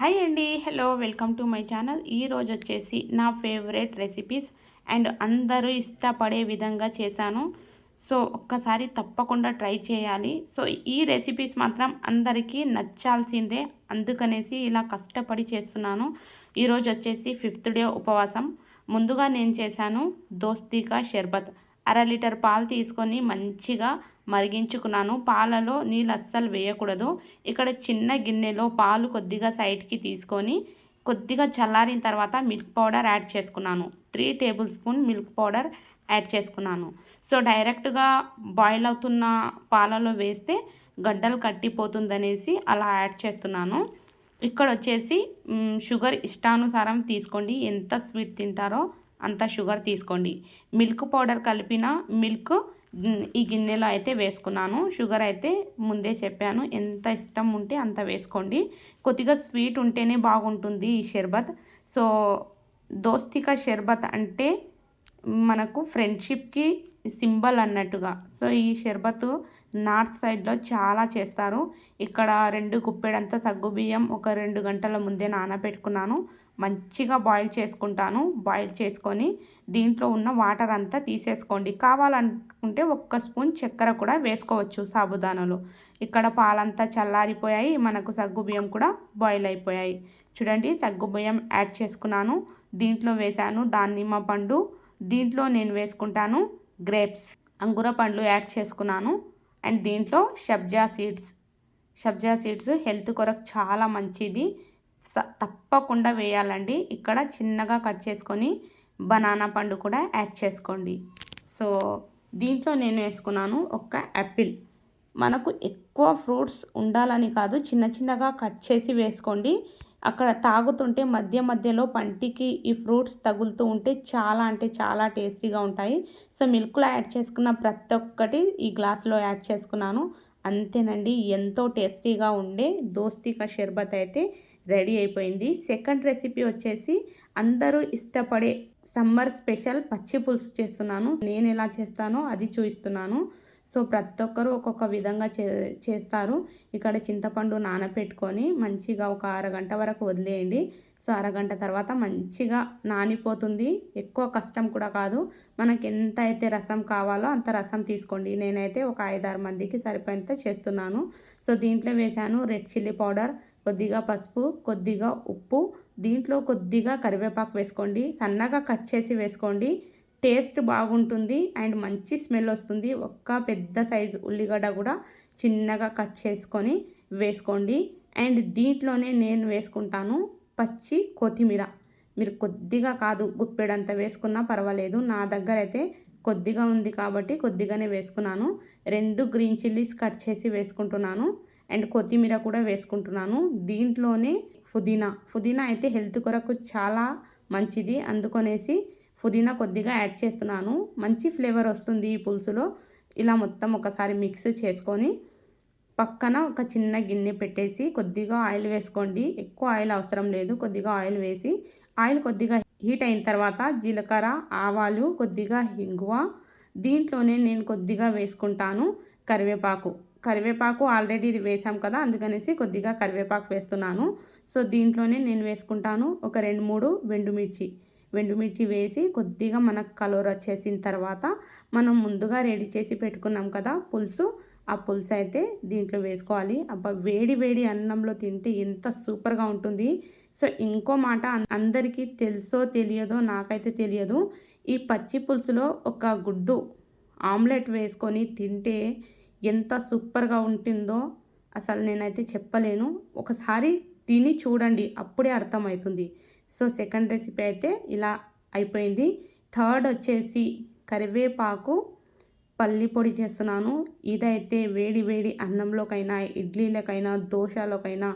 Hi అండి. Hello welcome to my channel. ఈరోజు వచ్చేసి నా ఫేవరెట్ రెసిపీస్ అండ్ అందరూ ఇష్టపడే విధంగా చేశాను. సో ఒక్కసారి తప్పకుండా ట్రై చేయాలి. సో ఈ రెసిపీస్ మాత్రం అందరికీ నచ్చాల్సిందే. అందుకనేసి ఇలా కష్టపడి చేస్తున్నాను. ఈరోజు వచ్చేసి ఫిఫ్త్ డే ఉపవాసం. ముందుగా నేను చేశాను దోస్తికా షర్బత్. అర లీటర్ పాలు తీసుకొని మంచిగా మరిగించుకున్నాను. పాలలో నీళ్ళు అస్సలు వేయకూడదు. ఇక్కడ చిన్న గిన్నెలో పాలు కొద్దిగా సైడ్కి తీసుకొని కొద్దిగా చల్లారిన తర్వాత మిల్క్ పౌడర్ యాడ్ చేసుకున్నాను. Three tablespoon milk powder add చేసుకున్నాను. సో డైరెక్ట్గా బాయిల్ అవుతున్న పాలలో వేస్తే గడ్డలు కట్టిపోతుందనేసి అలా యాడ్ చేస్తున్నాను. ఇక్కడ వచ్చేసి షుగర్ ఇష్టానుసారం తీసుకోండి. ఎంత స్వీట్ తింటారో అంత షుగర్ తీసుకోండి. మిల్క్ పౌడర్ కలిపిన మిల్క్ ఈ గిన్నెలో అయితే వేసుకున్నాను. షుగర్ అయితే ముందే చెప్పాను ఎంత ఇష్టం ఉంటే అంత వేసుకోండి. కొద్దిగా స్వీట్ ఉంటేనే బాగుంటుంది ఈ షర్బత్. సో దోస్తిక షర్బత్ అంటే మనకు ఫ్రెండ్షిప్కి సింబల్ అన్నట్టుగా. సో ఈ షర్బత్ నార్త్ సైడ్లో చాలా చేస్తారు. ఇక్కడ రెండు కుప్పెడంత సగ్గుబియ్యం ఒక రెండు గంటల ముందే నానబెట్టుకున్నాను. మంచిగా బాయిల్ చేసుకుంటాను. బాయిల్ చేసుకొని దీంట్లో ఉన్న వాటర్ అంతా తీసేసుకోండి. కావాలనుకుంటే ఒక్క స్పూన్ చక్కెర కూడా వేసుకోవచ్చు సాబుదానాలు. ఇక్కడ పాలంతా చల్లారిపోయాయి. మనకు సగ్గుబియ్యం కూడా బాయిల్ అయిపోయాయి. చూడండి సగ్గుబియ్యం యాడ్ చేసుకున్నాను. దీంట్లో వేశాను దానిమ్మ పండు. దీంట్లో నేను వేసుకుంటాను గ్రేప్స్. అంగుర పండ్లు యాడ్ చేసుకున్నాను. అండ్ దీంట్లో షబ్జా సీడ్స్. షబ్జా సీడ్స్ హెల్త్ కొరకు చాలా మంచిది. తప్పకుండా వేయాలండి. ఇక్కడ చిన్నగా కట్ చేసుకొని బనానా పండు కూడా యాడ్ చేసుకోండి. సో దీంట్లో నేను వేసుకున్నాను ఒక యాపిల్. మనకు ఎక్కువ ఫ్రూట్స్ ఉండాలని కాదు చిన్న చిన్నగా కట్ చేసి వేసుకోండి. అక్కడ తాగుతుంటే మధ్య మధ్యలో పంటికి ఈ ఫ్రూట్స్ తగులుతూ ఉంటే చాలా అంటే చాలా టేస్టీగా ఉంటాయి. సో మిల్క్లో యాడ్ చేసుకున్న ప్రతి ఒక్కటి ఈ గ్లాస్లో యాడ్ చేసుకున్నాను. అంతేనండి ఎంతో టేస్టీగా ఉండే దోస్తిక షర్బత్ అయితే రెడీ అయిపోయింది. సెకండ్ రెసిపీ వచ్చేసి అందరూ ఇష్టపడే సమ్మర్ స్పెషల్ పచ్చి పులుసు చేస్తున్నాను. నేను ఎలా చేస్తానో అది చూపిస్తున్నాను. సో ప్రతి ఒక్కరు ఒక్కొక్క విధంగా చే చేస్తారు. ఇక్కడ చింతపండు నానపెట్టుకొని మంచిగా ఒక అరగంట వరకు వదిలేయండి. సో అరగంట తర్వాత మంచిగా నానిపోతుంది. ఎక్కువ కష్టం కూడా కాదు. మనకి ఎంత అయితే రసం కావాలో అంత రసం తీసుకోండి. నేనైతే ఒక ఐదారు మందికి సరిపోయేంత చేస్తున్నాను. సో దీంట్లో వేసాను రెడ్ చిల్లీ పౌడర్ కొద్దిగా పసుపు కొద్దిగా ఉప్పు దీంట్లో కొద్దిగా కరివేపాకు వేసుకోండి. సన్నగా కట్ చేసి వేసుకోండి. టేస్ట్ బాగుంటుంది అండ్ మంచి స్మెల్ వస్తుంది. ఒక్క పెద్ద సైజు ఉల్లిగడ్డ కూడా చిన్నగా కట్ చేసుకొని వేసుకోండి. అండ్ దీంట్లోనే నేను వేసుకుంటాను పచ్చి కొత్తిమీర. మీరు కొద్దిగా కాదు గుప్పెడంత వేసుకున్నా పర్వాలేదు. నా దగ్గర అయితే కొద్దిగా ఉంది కాబట్టి కొద్దిగానే వేసుకున్నాను. రెండు గ్రీన్ చిల్లీస్ కట్ చేసి వేసుకుంటున్నాను. అండ్ కొత్తిమీర కూడా వేసుకుంటున్నాను. దీంట్లోనే పుదీనా. పుదీనా అయితే హెల్త్ కొరకు చాలా మంచిది. అందుకొనేసి పుదీనా కొద్దిగా యాడ్ చేస్తున్నాను. మంచి ఫ్లేవర్ వస్తుంది ఈ పులుసులో. ఇలా మొత్తం ఒకసారి మిక్స్ చేసుకొని పక్కన ఒక చిన్న గిన్నె పెట్టేసి కొద్దిగా ఆయిల్ వేసుకోండి. ఎక్కువ ఆయిల్ అవసరం లేదు. కొద్దిగా ఆయిల్ వేసి ఆయిల్ కొద్దిగా హీట్ అయిన తర్వాత జీలకర్ర ఆవాలు కొద్దిగా ఇంగువ. దీంట్లోనే నేను కొద్దిగా వేసుకుంటాను కరివేపాకు. కరివేపాకు ఆల్రెడీ ఇది వేసాం కదా అందుకనేసి కొద్దిగా కరివేపాకు వేస్తున్నాను. సో దీంట్లోనే నేను వేసుకుంటాను ఒక రెండు మూడు వెండుమిర్చి. వెండుమిర్చి వేసి కొద్దిగా మనకు కలర్ వచ్చేసిన తర్వాత మనం ముందుగా రెడీ చేసి పెట్టుకున్నాం కదా పులుసు ఆ పులుసు అయితే దీంట్లో వేసుకోవాలి. అబ్బా వేడి వేడి అన్నంలో తింటే ఎంత సూపర్గా ఉంటుంది. సో ఇంకో మాట అందరికీ తెలుసో తెలియదో నాకైతే తెలియదు. ఈ పచ్చి పులుసులో ఒక గుడ్డు ఆమ్లెట్ వేసుకొని తింటే ఎంత సూపర్గా ఉంటుందో అసలు నేనైతే చెప్పలేను. ఒకసారి తిని చూడండి అప్పుడే అర్థమవుతుంది. సో సెకండ్ రెసిపీ అయితే ఇలా అయిపోయింది. థర్డ్ వచ్చేసి కరివేపాకు పల్లి పొడి చేస్తున్నాను. ఇదైతే వేడి వేడి అన్నంలోకైనా ఇడ్లీలకైనా దోశలోకైనా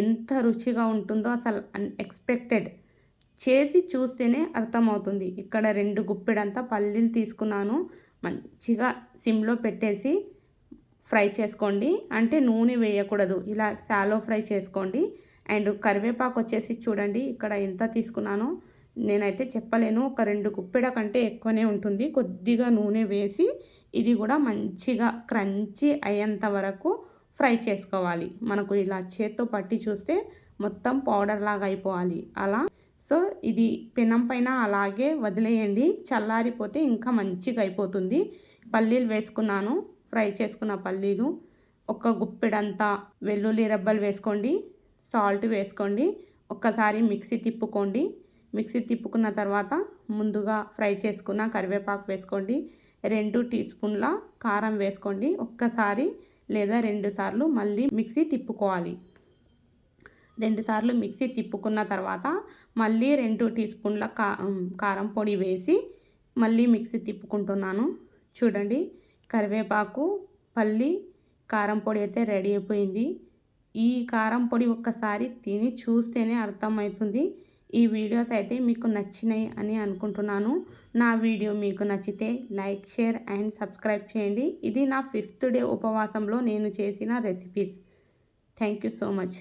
ఎంత రుచిగా ఉంటుందో అసలు అన్ఎక్స్పెక్టెడ్. చేసి చూస్తేనే అర్థమవుతుంది. ఇక్కడ రెండు గుప్పెడంతా పల్లీలు తీసుకున్నాను. మంచిగా సిమ్లో పెట్టేసి ఫ్రై చేసుకోండి. అంటే నూనె వేయకూడదు. ఇలా శాలో ఫ్రై చేసుకోండి. అండ్ కరివేపాకు వచ్చేసి చూడండి. ఇక్కడ ఎంత తీసుకున్నానో. నేనైతే చెప్పలేను. ఒక రెండు గుప్పెడ కంటే ఎక్కువనే ఉంటుంది. కొద్దిగా నూనె వేసి ఇది కూడా మంచిగా క్రంచి అయ్యేంత వరకు ఫ్రై చేసుకోవాలి. మనకు ఇలా చేత్తో పట్టి చూస్తే మొత్తం పౌడర్ లాగా అయిపోవాలి. అలా. సో ఇది పెనం పైన అలాగే వదిలేయండి. చల్లారిపోతే ఇంకా మంచిగా అయిపోతుంది. పల్లీలు వేసుకున్నాను. ఫ్రై చేసుకున్న పల్లీలు. ఒక గుప్పెడంతా వెల్లుల్లి రబ్బలు వేసుకోండి. సాల్ట్ వేసుకోండి. ఒక్కసారి మిక్సీ తిప్పుకోండి. మిక్సీ తిప్పుకున్న తర్వాత ముందుగా ఫ్రై చేసుకున్న కరివేపాకు వేసుకోండి. రెండు టీ స్పూన్ల కారం వేసుకోండి. ఒక్కసారి లేదా రెండు సార్లు మళ్ళీ మిక్సీ తిప్పుకోవాలి. రెండుసార్లు మిక్సీ తిప్పుకున్న తర్వాత మళ్ళీ రెండు టీ స్పూన్ల కా కారం పొడి వేసి మళ్ళీ మిక్సీ తిప్పుకుంటున్నాను. చూడండి కరివేపాకు పల్లి కారం పొడి అయితే రెడీ అయిపోయింది. ఈ కారం పొడి ఒక్కసారి తిని చూస్తేనే అర్థమవుతుంది. ఈ వీడియోస్ అయితే మీకు నచ్చినాయి అని అనుకుంటున్నాను. నా వీడియో మీకు నచ్చితే లైక్ షేర్ అండ్ సబ్స్క్రైబ్ చేయండి. ఇది నా ఫిఫ్త్ డే ఉపవాసంలో నేను చేసిన recipes. Thank you so much.